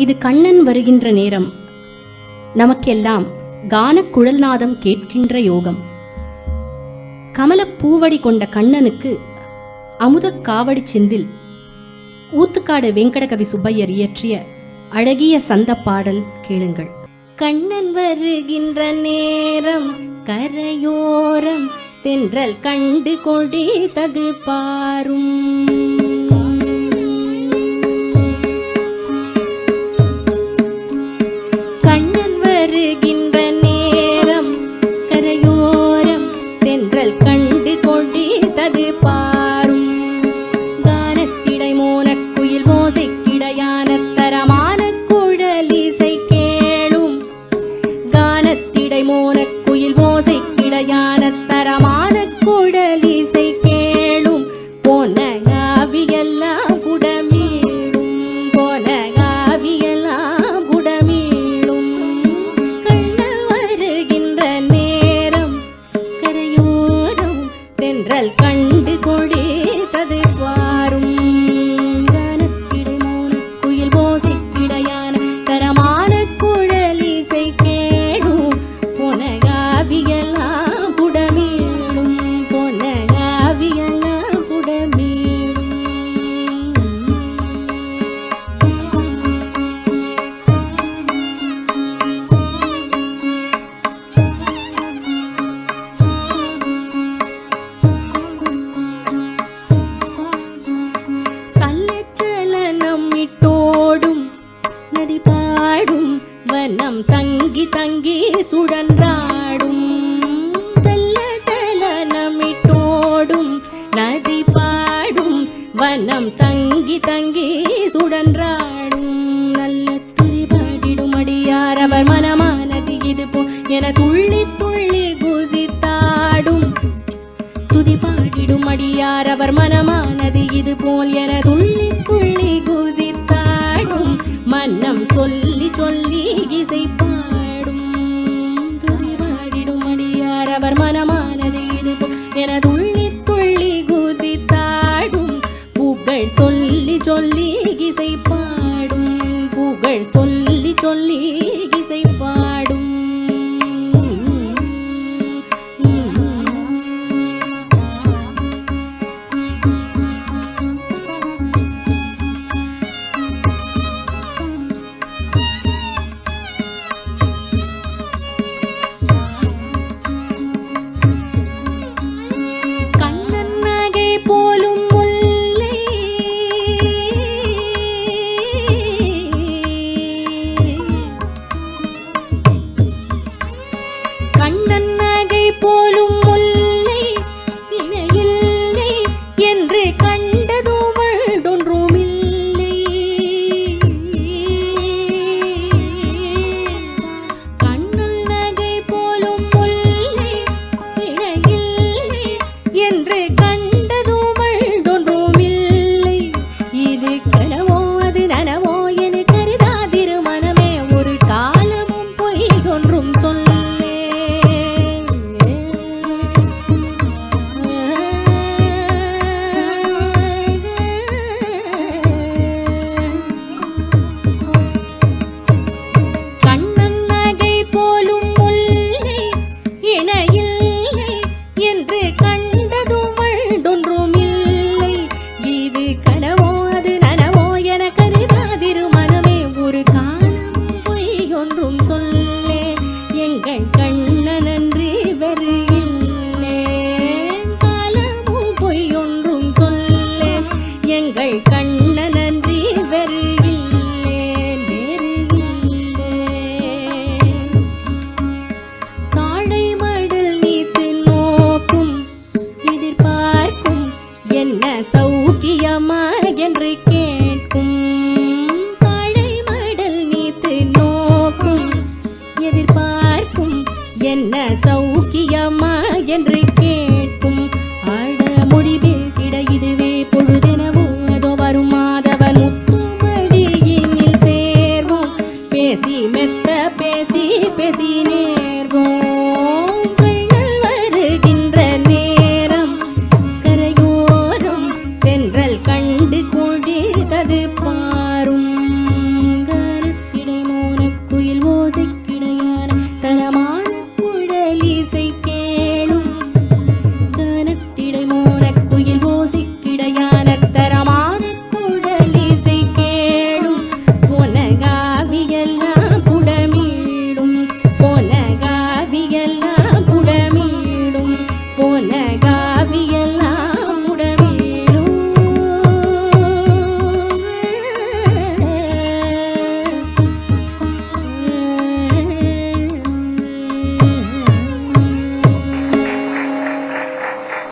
இது கண்ணன் வருகின்ற நேரம். நமக்கெல்லாம் கான குழல்நாதம் கேட்கின்ற யோகம். கமல பூவடி கொண்ட கண்ணனுக்கு அமுதக் காவடி சிந்தில் ஊத்துக்காடு வெங்கடகவி சுப்பையர் இயற்றிய அழகிய சந்த பாடல் கேளுங்கள். கண்ணன் வருகின்ற நேரம் கரையோரம் தென்றல் கண்டு கொடித்தது பாரும். சுழன்றாடும் வனம் தங்கி தங்கி சுழன்றாடும். சல்லச்சலனம் இட்டோடும் நதி பாடும் வனம் தங்கி தங்கி சுழன்றாடும். நல்ல துரிபாடிடும் அடியாரவர் மனமானது இது போ என துள்ளி துள்ளி குதித்தாடும். துதி பாடிடும் அடியார் மனமானது இது போல் என துள்ளி சொல்லி பாடும் புகழ் சொல்லி சொல்லி கண் சௌக்கியமா என்று கேட்கும். ஆட மொழி பேசிட இதுவே பொழுதெனவும் அதோ வரும் மாதவன் முத்துமடியினில் சேர்வோம். பேசி மெத்த பேசி பேசி நேர்வோம். வருகின்ற நேரம் கரையோரம் சென்றல் கண்டு